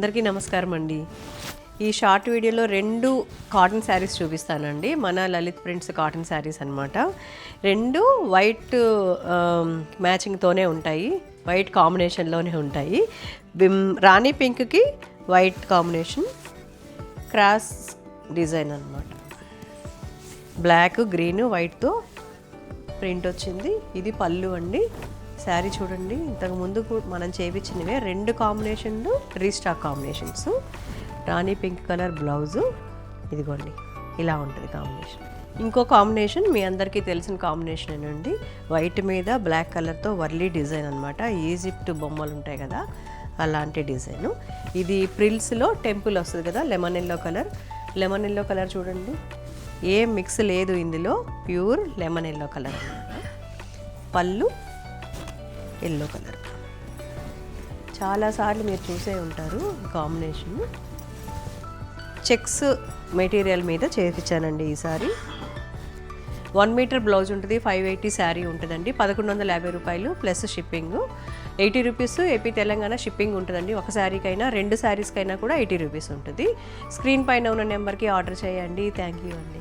అందరికీ నమస్కారం అండి. ఈ షార్ట్ వీడియోలో రెండు కాటన్ శారీస్ చూపిస్తానండి. మన లలిత్ ప్రింట్స్ కాటన్ శారీస్ అనమాట రెండు వైట్ మ్యాచింగ్తోనే ఉంటాయి. వైట్ కాంబినేషన్లోనే ఉంటాయి. బిమ్- రాణి పింక్కి వైట్ కాంబినేషన్ క్రాస్ డిజైన్ అన్నమాట. బ్లాక్ గ్రీన్ వైట్తో ప్రింట్ వచ్చింది. ఇది పళ్ళు అండి. శారీ చూడండి. ఇంతకు ముందు మనం చేయించినవే రెండు కాంబినేషన్లు రీస్టాక్ కాంబినేషన్స్. రాణి పింక్ కలర్ బ్లౌజు. ఇదిగోండి ఇలా ఉంటుంది కాంబినేషన్. ఇంకో కాంబినేషన్ మీ అందరికీ తెలిసిన కాంబినేషన్ అండి వైట్ మీద బ్లాక్ కలర్తో వర్లీ డిజైన్ అనమాట ఈజిప్ట్ బొమ్మలు ఉంటాయి కదా అలాంటి డిజైను. ఇది ప్రిల్స్లో టెంపుల్ వస్తుంది కదా lemon yellow colour. Lemon yellow colour చూడండి. ఏ మిక్స్ లేదు ఇందులో ప్యూర్ లెమన్ ఎల్లో కలర్ అనమాట పళ్ళు ఎల్లో కలర్. చాలాసార్లు మీరు చూసే ఉంటారు కాంబినేషన్. చెక్స్ మెటీరియల్ మీద చేయించానండి ఈసారి. వన్ మీటర్ బ్లౌజ్ ఉంటుంది ఫైవ్ ఎయిటీ శారీ ఉంటుందండి పదకొండు వందల యాభై రూపాయలు plus shipping. Eighty rupees AP Telangana shipping ఉంటుందండి ఒక శారీకైనా రెండు శారీస్కైనా కూడా ఎయిటీ రూపీస్ ఉంటుంది. స్క్రీన్ పైన ఉన్న నెంబర్కి ఆర్డర్ చేయండి. థ్యాంక్ యూ అండి.